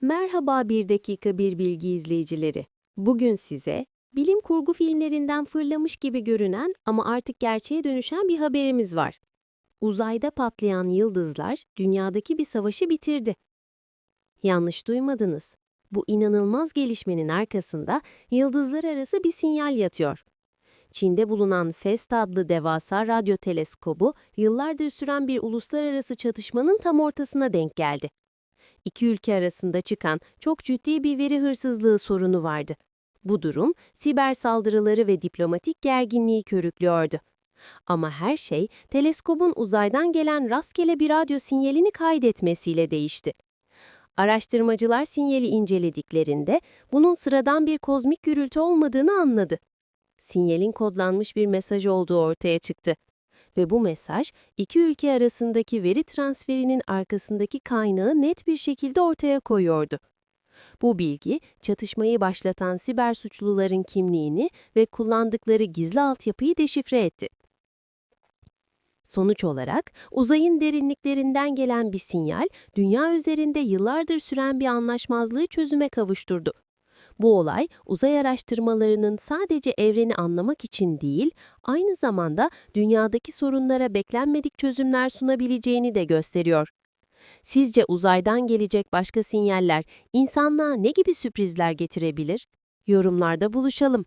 Merhaba bir dakika bir bilgi izleyicileri. Bugün size bilim kurgu filmlerinden fırlamış gibi görünen ama artık gerçeğe dönüşen bir haberimiz var. Uzayda patlayan yıldızlar dünyadaki bir savaşı bitirdi. Yanlış duymadınız. Bu inanılmaz gelişmenin arkasında yıldızlar arası bir sinyal yatıyor. Çin'de bulunan FEST adlı devasa radyo teleskobu yıllardır süren bir uluslararası çatışmanın tam ortasına denk geldi iki ülke arasında çıkan çok ciddi bir veri hırsızlığı sorunu vardı. Bu durum siber saldırıları ve diplomatik gerginliği körüklüyordu. Ama her şey teleskobun uzaydan gelen rastgele bir radyo sinyalini kaydetmesiyle değişti. Araştırmacılar sinyali incelediklerinde bunun sıradan bir kozmik gürültü olmadığını anladı. Sinyalin kodlanmış bir mesaj olduğu ortaya çıktı ve bu mesaj iki ülke arasındaki veri transferinin arkasındaki kaynağı net bir şekilde ortaya koyuyordu. Bu bilgi, çatışmayı başlatan siber suçluların kimliğini ve kullandıkları gizli altyapıyı deşifre etti. Sonuç olarak, uzayın derinliklerinden gelen bir sinyal, dünya üzerinde yıllardır süren bir anlaşmazlığı çözüme kavuşturdu. Bu olay, uzay araştırmalarının sadece evreni anlamak için değil, aynı zamanda dünyadaki sorunlara beklenmedik çözümler sunabileceğini de gösteriyor. Sizce uzaydan gelecek başka sinyaller insanlığa ne gibi sürprizler getirebilir? Yorumlarda buluşalım.